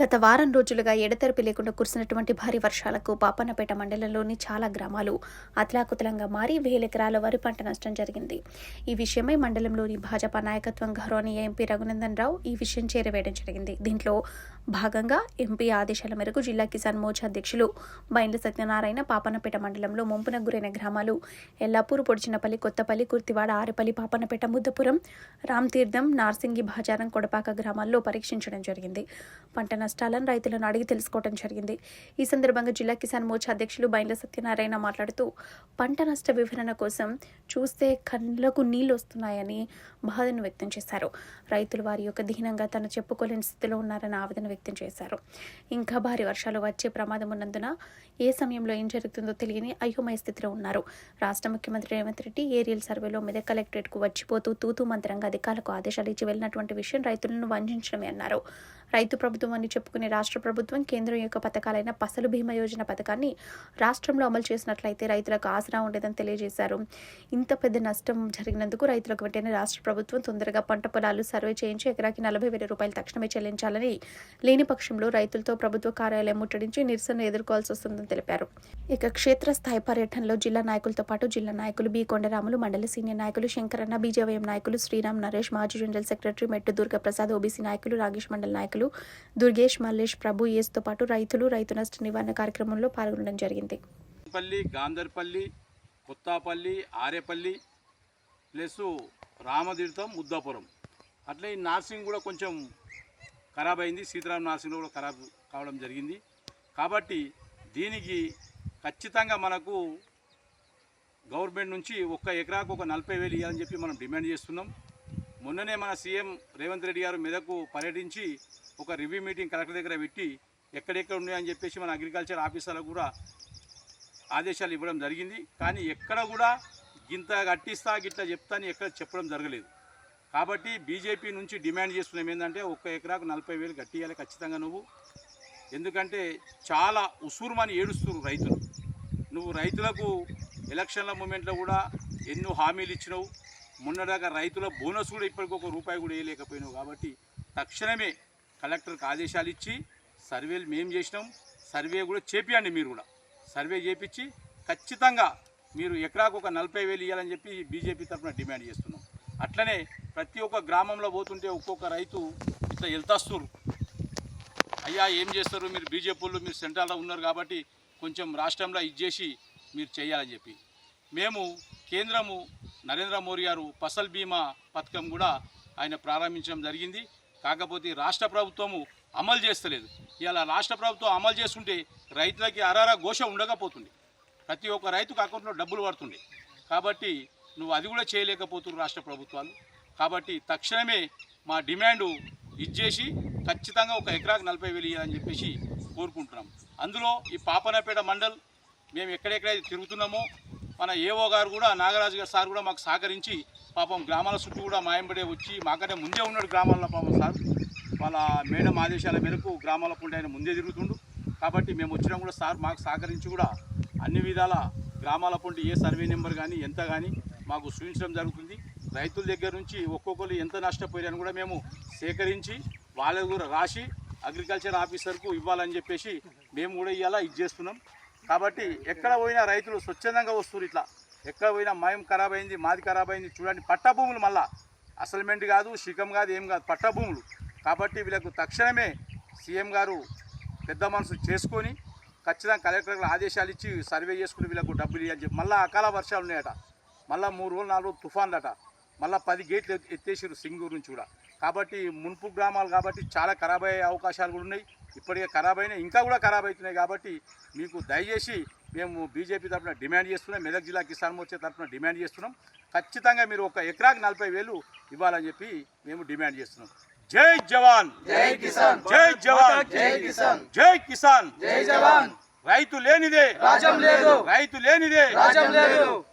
గత వారం రోజులుగా ఎడతెరిపి లేకుండా కురిసినటువంటి భారీ వర్షాలకు పాపన్నపేట మండలంలోని చాలా గ్రామాలు అతలాకుతలంగా మారి వేలెకరాల వరి పంట నష్టం జరిగింది. ఈ విషయమై మండలంలోని భాజపా నాయకత్వం గౌరవనీయ ఎంపీ రఘునందన్ రావు ఈ విషయం చేరవేయడం జరిగింది. దీంట్లో భాగంగా ఎంపీ ఆదేశాల మేరకు జిల్లా కిసాన్ మోర్చా అధ్యక్షులు బైండ్ల సత్యనారాయణ పాపన్నపేట మండలంలో ముంపున గురైన గ్రామాలు ఎల్లాపూర్ పొడిచినపల్లి కొత్తపల్లి కుర్తివాడ ఆరెపల్లి పాపన్నపేట ముద్దపురం రామ్తీర్థం నార్సింగి భాజారం కొడపాక గ్రామాల్లో పరీక్షించడం జరిగింది. పంట నష్టాలను రైతులను అడిగి తెలుసుకోవడం జరిగింది. ఈ సందర్భంగా జిల్లా కిసాన్ మోర్చా అధ్యక్షులు బైండ్ల సత్యనారాయణ మాట్లాడుతూ పంట నష్ట వివరణ కోసం చూస్తే కళ్ళకు నీళ్ళు వస్తున్నాయని బాధను వ్యక్తం చేశారు. రైతులు వారి యొక్క దీనంగా తను చెప్పుకోలేని స్థితిలో ఉన్నారని ఆవేదన వ్యక్తం చేశారు. ఇంకా భారీ వర్షాలు వచ్చే ప్రమాదం ఉన్నందున ఏ సమయంలో ఏం జరుగుతుందో తెలియని అయోమయ స్థితిలో ఉన్నారు. రాష్ట్ర ముఖ్యమంత్రి రేవంత్ రెడ్డి ఏరియల్ సర్వేలో మెదక్ కలెక్టరేట్కు వచ్చిపోతూ తూతూ మంత్రంగా అధికారులకు ఆదేశాలు ఇచ్చి వెళ్ళినటువంటి విషయం రైతులను వంచడమే అన్నారు. రైతు ప్రభుత్వం అని చెప్పుకునే రాష్ట్ర ప్రభుత్వం కేంద్రం యొక్క పథకాలైన పసలు బీమా యోజన పథకాన్ని రాష్ట్రంలో అమలు చేసినట్లయితే రైతులకు ఆసరా ఉండేదని తెలియజేశారు. ఇంత పెద్ద నష్టం జరిగినందుకు రైతులకు వెంటనే రాష్ట్ర ప్రభుత్వం తొందరగా పంట పొలాలు సర్వే చేయించి ఎకరాకి నలభై వేల రూపాయలు తక్షణమే చెల్లించాలని లేని పక్షంలో రైతులతో ప్రభుత్వ కార్యాలయం ముట్టడించి నిరసన ఎదుర్కోవాల్సి వస్తుందని తెలిపారు. ఇక క్షేత్రస్థాయి పర్యటనలో జిల్లా నాయకులతో పాటు జిల్లా నాయకులు బి. కొండరాములు మండలి సీనియర్ నాయకులు శంకరన్న బీజేవైఎం నాయకులు శ్రీరామ్ నరేష్ మాజీ జనరల్ సెక్రటరీ మెట్టు దుర్గప్రసాద్ ఓబీసీ నాయకులు రాగేష్ మండల నాయకులు దుర్గేష్ మల్లేష్ ప్రభు ఏస్తో పాటు రైతులు రైతు నష్ట నివారణ కార్యక్రమంలో పాల్గొనడం జరిగింది. పల్లి గాంధర్పల్లి కొత్తపల్లి ఆరేపల్లి ప్లస్ రామతీర్థం ముద్దాపురం. అట్లే ఈ నార్సింగ్ కూడా కొంచెం ఖరాబ్ అయింది. సీతారాం నార్సింగ్ కూడా ఖరాబ్ కావడం జరిగింది. కాబట్టి దీనికి ఖచ్చితంగా మనకు గవర్నమెంట్ నుంచి ఒక్క ఎకరాకు ఒక నలభై వేలు ఇవ్వాలని చెప్పి మనం డిమాండ్ చేస్తున్నాం. మొన్ననే మన సీఎం రేవంత్ రెడ్డి గారు మెదకు పర్యటించి ఒక రివ్యూ మీటింగ్ కలెక్టర్ దగ్గర పెట్టి ఎక్కడెక్కడ ఉన్నాయని చెప్పేసి మన అగ్రికల్చర్ ఆఫీసర్లకు కూడా ఆదేశాలు ఇవ్వడం జరిగింది. కానీ ఎక్కడ కూడా ఇంత కట్టిస్తా గిట్లా చెప్తా అని ఎక్కడ చెప్పడం జరగలేదు. కాబట్టి బీజేపీ నుంచి డిమాండ్ చేస్తున్నాం ఏంటంటే ఒక్క ఎకరాకు నలభై వేలు కట్టియాలి ఖచ్చితంగా నువ్వు. ఎందుకంటే చాలా ఉసూరుమని ఏడుస్తున్నారు రైతులు. నువ్వు రైతులకు ఎలక్షన్ల మూమెంట్లో కూడా ఎన్నో హామీలు ఇచ్చినావు. మొన్నదాకా రైతుల బోనస్ కూడా ఇప్పటికి ఒక రూపాయి కూడా వేయలేకపోయినావు కాబట్టి తక్షణమే కలెక్టర్కి ఆదేశాలు ఇచ్చి సర్వేలు మేము చేసినాం. సర్వే కూడా చేపియండి మీరు కూడా. సర్వే చేపించి ఖచ్చితంగా మీరు ఎకరాకు ఒక నలభై వేలు ఇవ్వాలని చెప్పి బీజేపీ తరఫున డిమాండ్ చేస్తున్నాం. అట్లనే ప్రతి ఒక్క గ్రామంలో పోతుంటే ఒక్కొక్క రైతు ఇట్లా వెళ్తాస్తున్నారు అయ్యా ఏం చేస్తారు? మీరు బీజేపీలు మీరు సెంట్రల్లో ఉన్నారు కాబట్టి కొంచెం రాష్ట్రంలో ఇచ్చేసి మీరు చేయాలని చెప్పి. మేము కేంద్రము నరేంద్ర మోడీ గారు ఫసల్ బీమా పథకం కూడా ఆయన ప్రారంభించడం జరిగింది. కాకపోతే రాష్ట్ర ప్రభుత్వము అమలు చేస్తలేదు. ఇలా రాష్ట్ర ప్రభుత్వం అమలు చేస్తుంటే రైతులకి అరారా ఘోష ఉండకపోతుంది. ప్రతి ఒక్క రైతుకు అకౌంట్లో డబ్బులు పడుతుండే కాబట్టి నువ్వు అది కూడా చేయలేకపోతున్నారు రాష్ట్ర ప్రభుత్వాలు. కాబట్టి తక్షణమే మా డిమాండు ఇచ్చేసి ఖచ్చితంగా ఒక ఎకరాకు నలభై వేలు ఇవ్వాలని చెప్పేసి కోరుకుంటున్నాం అందులో ఈ పాపనపేట మండల్ మేము ఎక్కడెక్కడైతే తిరుగుతున్నామో మన ఏఓ గారు కూడా నాగరాజు గారు సార్ కూడా మాకు సహకరించి పాపం గ్రామాల చుట్టూ కూడా మాయంబడే వచ్చి మాకంటే ముందే ఉన్నాడు గ్రామాల్లో పాపం సార్. వాళ్ళ మేడం ఆదేశాల మేరకు గ్రామాల పుండి ఆయన ముందే తిరుగుతుండు. కాబట్టి మేము వచ్చినా కూడా సార్ మాకు సహకరించి కూడా అన్ని విధాల గ్రామాల పొంటి ఏ సర్వే నెంబర్ కానీ ఎంత కానీ మాకు సూచించడం జరుగుతుంది. రైతుల దగ్గర నుంచి ఒక్కొక్కరు ఎంత నష్టపోయారని కూడా మేము సేకరించి వాళ్ళ కూడా రాసి అగ్రికల్చర్ ఆఫీసర్కు ఇవ్వాలని చెప్పేసి మేము కూడా ఇవాళ ఇది చేస్తున్నాం. కాబట్టి ఎక్కడ పోయినా రైతులు స్వచ్ఛందంగా వస్తున్నారు ఇట్లా. ఎక్కడ పోయినా మయం ఖరాబ్ అయింది మాది ఖరాబ్ అయింది చూడండి పట్టభూములు మళ్ళా. అసల్మెంట్ కాదు శిఖం కాదు ఏం కాదు పట్టభూములు. కాబట్టి వీళ్ళకు తక్షణమే సీఎం గారు పెద్ద మనసు చేసుకొని ఖచ్చితంగా కలెక్టర్లకు ఆదేశాలు ఇచ్చి సర్వే చేసుకుని వీళ్ళకు డబ్బులు ఇవ్వాలి చెప్పి మళ్ళీ అకాల వర్షాలు ఉన్నాయట. మళ్ళీ మూడు రోజులు నాలుగు రోజులు తుఫాన్లట. మళ్ళీ పది గేట్లు ఎత్- ఎత్తేసారు సింగూరు నుంచి కూడా. కాబట్టి మున్పు గ్రామాలు కాబట్టి చాలా ఖరాబ్ అయ్యే అవకాశాలు కూడా ఉన్నాయి. ఇప్పటికే ఖరాబ్ అయినాయి. ఇంకా కూడా ఖరాబ్ అవుతున్నాయి కాబట్టి మీకు దయచేసి మేము బీజేపీ తరఫున డిమాండ్ చేస్తున్నాం. మెదక్ జిల్లా కిసాన్ మోర్చా తరఫున డిమాండ్ చేస్తున్నాం. ఖచ్చితంగా మీరు ఒక ఎకరాకి నలభై వేలు ఇవ్వాలని చెప్పి మేము డిమాండ్ చేస్తున్నాం. జై జవాన్! జై కిసాన్! జై జవాన్! జై కిసాన్! జై కిసాన్! జై జవాన్! రైతు లేనిదే! రాజ్యం లేదు! రైతు లేనిదే! రాజ్యం లేదు!